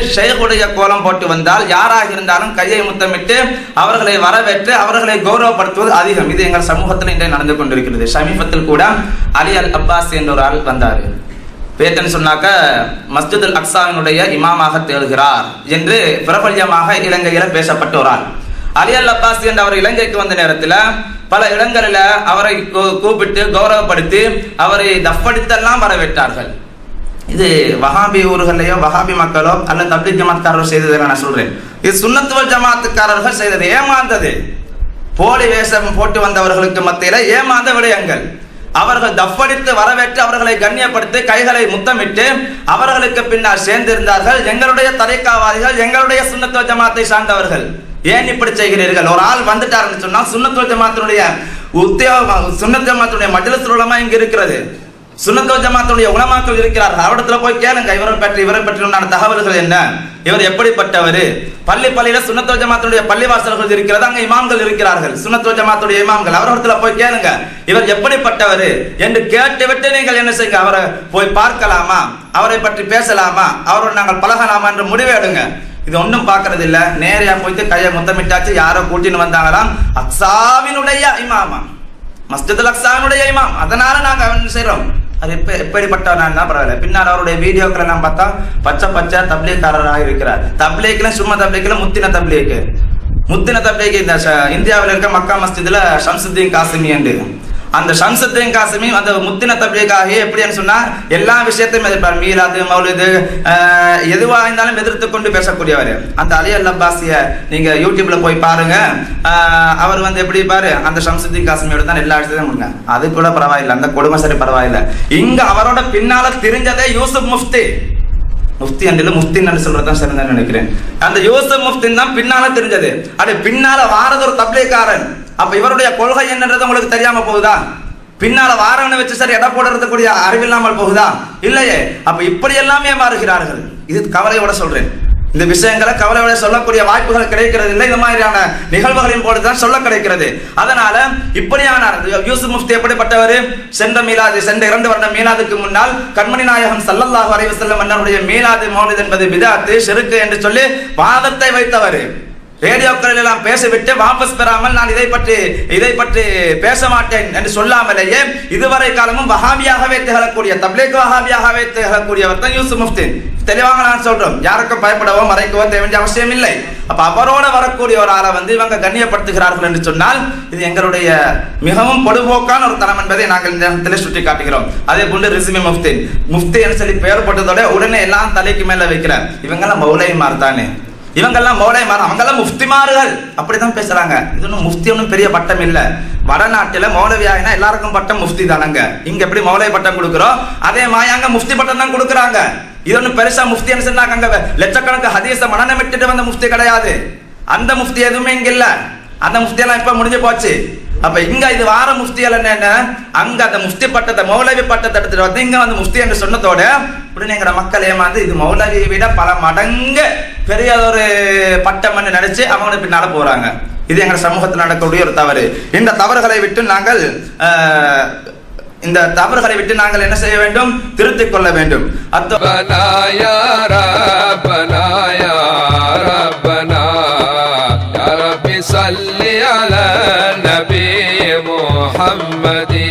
ஷேகுடைய கோலம் போட்டு வந்தால் யாராக இருந்தாலும் கையை முத்தமிட்டு அவர்களை வரவேற்று அவர்களை கௌரவப்படுத்துவது அதிகம். இது எங்கள் சமூகத்தில் இன்றைய நடந்து கொண்டிருக்கிறது. சமீபத்தில் கூட அலி அல் அப்பாஸ் என்ற ஒரு ஆள் வந்தார். பேத்தன் சொன்னாக்க மஸ்ஜித் அல் அக்சாவினுடைய இமாமாக தேடுகிறார் என்று பிரபல்யமாக இலங்கையில பேசப்பட்ட ஒரு ஆள். அலி அல் அப்பாஸ் என்ற அவர் இலங்கைக்கு வந்த நேரத்தில் பல இடங்களில் அவரை கூ- கூப்பிட்டு கௌரவப்படுத்தி அவரை தப்படித்தெல்லாம் வரவேற்றார்கள். இது வஹாபி ஊர்களையோ வஹாபி மக்களோ அல்ல தப்தி ஜமாத்காரரோ செய்ததை நான் சொல்றேன். இது சுன்னத்துவல் ஜமாத்துக்காரர்கள் செய்தது. ஏமாந்தது. போலி வேஷம் போட்டு வந்தவர்களுக்கு மத்தியில ஏமாந்த விடயங்கள். அவர்கள் தப்படித்து வரவேற்று அவர்களை கண்ணியப்படுத்தி கைகளை முத்தமிட்டு அவர்களுக்கு பின்னால் சேர்ந்திருந்தார்கள். எங்களுடைய தரைக்காவாதிகள் எங்களுடைய சுண்ணத்துவ ஜமாத்தை சார்ந்தவர்கள். ஏன் இப்படி செய்கிறீர்கள்? ஒரு ஆள் வந்துட்டாருன்னு சொன்னால் சுண்ணத்துவ ஜமாத்தினுடைய உத்தியோக சுண்ணத்துவ ஜமாத்தினுடைய மஜ்லிஸ் சுருளமா இங்க இருக்கிறது. சுன்னத்துவ ஜமாத்துடைய உலமாக்கள் இருக்கிறார்கள். அவரிடத்துல போய் கேளுங்க இவரை பற்றி இவரை பற்றி உண்டான தகவல்கள் என்ன? இவர் எப்படிப்பட்டவர்? பள்ளி பள்ளியில சுன்னத்துவ ஜமாத்துடைய பள்ளிவாசல்கள் இருக்கிறது அங்க இமாம்கள் இருக்கிறார்கள். சுன்னத்துவ ஜமாத்துடைய இமாம்கள் அவரிடத்துல போய் கேளுங்க இவர் எப்படிப்பட்டவர் என்று கேட்டுவிட்டு நீங்கள் என்ன செய்யுங்க அவரை போய் பார்க்கலாமா? அவரை பற்றி பேசலாமா? அவரோடு நாங்கள் பழகலாமா என்று முடிவு எடுங்க. இது ஒன்றும் பார்க்கறது இல்ல நேரையா போயிட்டு கையை முத்தமிட்டாச்சு யாரோ கூட்டின்னு வந்தாங்களாம். அக்ஸாவினுடைய இமாமா. மஸ்ஜித் அக்ஸாவினுடைய இமாம். அதனால நாங்கள் அவன் செய்யறோம் அது எப்ப எப்படிப்பட்டவனா பரவாயில்ல. பின்னால் அவருடைய வீடியோக்களை எல்லாம் பார்த்தா பச்சை பச்சை தப்லீக்காரராக இருக்கிறார். தப்லீக்ல சும்மா தப்லீக்ல முத்தின தப்லீக்கு முத்தின தப்லீக் இந்த இந்தியாவில் இருக்க மக்கா மஸ்ஜிதுல ஷம்சுத்தீன் காசிமி என்று அந்த ஷம்சுத்தீன் காசிமி அந்த முத்தின தப்லீக்காக எப்படின்னு சொன்னா எல்லா விஷயத்தையும் எதிர்ப்பார். மீலாது மௌலிது எதுவாக எதுவா இருந்தாலும் எதிர்த்து கொண்டு பேசக்கூடியவர். அந்த அலி அல் அப்பாசிய நீங்க யூடியூப்ல போய் பாருங்க. அவர் வந்து எப்படி பாரு அந்த ஷம்சுத்தீன் காசிமியோட தான் எல்லா விஷயத்தையும் கொடுங்க. அது கூட பரவாயில்லை. அந்த கொடுமை சரி பரவாயில்லை. இங்க அவரோட பின்னால தெரிஞ்சதே யூசுப் முஃப்தி. முஃப்தி அண்டில் முஃப்தின்னு சொல்றதுதான் சிறந்த நினைக்கிறேன். அந்த யூசுப் முஃப்தின் தான் பின்னால தெரிஞ்சது. அது பின்னால வாரது ஒரு தப்லீக்காரன் அப்ப இவருடைய கொள்கை என்னன்றது உங்களுக்கு தெரியாம போகுதா? பின்னால வாரவனை வச்சு சரி எடை போடுறதுக்குரிய அறிவில்லாமல் போகுதா? இல்லையே. அப்ப இப்படி எல்லாமே மாறுகிறார்கள். இது கவலையோட சொல்றேன். இந்த விஷயங்களை கவலையோட சொல்லக்கூடிய வாய்ப்புகள் கிடைக்கிறது இல்லை. இந்த மாதிரியான நிகழ்வுகளின் போது தான் சொல்ல கிடைக்கிறது. அதனால இப்படியான யூசுப் முஃப்தி எப்படிப்பட்டவர்? சென்ற மீலாது சென்ற இரண்டு வருடம் மீலாதுக்கு முன்னால் கண்மணி நாயகம் சல்லல்லாஹு அலைஹி செல்ல மன்னருடைய மீலாது மௌலித் என்பது விதாத்து செருக்கு என்று சொல்லி வாதத்தை வைத்தவர். ரேடியோக்களில் எல்லாம் பேசிவிட்டு வாபஸ் பெறாமல் நான் இதை பற்றி இதை பற்றி பேச மாட்டேன் என்று சொல்லாமலேயே இதுவரை காலமும் வஹாபியாகவே திகழக்கூடிய தப்லீக் வஹாபியாகவே திகழக்கூடியவர் தான் யூசுப் முஃப்தி. தெளிவாக நான் சொல்றோம். யாருக்கும் பயப்படவோ மறைக்கவோ தேவை அவசியம் இல்லை. அப்ப அவரோட வரக்கூடிய ஒரு ஆளை வந்து இவங்க கண்ணியப்படுத்துகிறார்கள் என்று சொன்னால் இது எங்களுடைய மிகவும் பொதுபோக்கான ஒரு தரம் என்பதை நாங்கள் இந்த நேரத்தில் சுட்டி காட்டுகிறோம். அதே போன்று ரிசுமி முஃப்தி. முஃப்தி என்று சொல்லி பெயர் போட்டதோட உடனே எல்லாம் தலைக்கு மேல வைக்கிறார் இவங்கெல்லாம் மௌலைமார் தானே. இவங்கெல்லாம் மௌலைமார் அவங்கெல்லாம் முஃப்திமார்கள். அப்படிதான் பேசுறாங்க. இது ஒன்றும் முஃப்தி ஒன்றும் பெரிய பட்டம் இல்லை. வடநாட்டில் மௌலவியாகினா எல்லாருக்கும் பட்டம் முஃப்தி தானங்க. இங்க எப்படி மௌலை பட்டம் கொடுக்குறோம்? அதே மாயாங்க முஃப்தி பட்டம் தான் கொடுக்குறாங்க. இது ஒன்றும் பெருசா முஃப்தின்னு சொன்னாங்க அங்க. லட்சக்கணக்கு ஹதீஸ மனநமிட்டுட்டு வந்த முஃப்தி கிடையாது. அந்த முஃப்தி எதுவுமே இங்க இல்ல. அந்த முஃப்தியெல்லாம் இப்போ இப்ப முடிஞ்சு போச்சு. அப்ப இங்க இது வார முஃப்திகள் என்ன? அங்க அந்த முஃப்தி பட்டத்தை மௌலவி பட்டத்தை எடுத்துட்டு வந்து இங்க வந்து முஃப்தி என்று சொன்னதோட அப்படின்னு எங்கட மக்கள் ஏமாந்து இது மௌலவியை விட பல மடங்கு பெரிய ஒரு பட்டம்னு நினைச்சு அவங்கள பின்னால போறாங்க. இது எங்க சமூகத்தில் நடக்கக்கூடிய ஒரு தவறு. இந்த தவறுகளை விட்டு நாங்கள் இந்த தவறுகளை விட்டு நாங்கள் என்ன செய்ய வேண்டும்? திருத்திக் கொள்ள வேண்டும். அத்த அத்தனாயா நபி முஹம்மதி.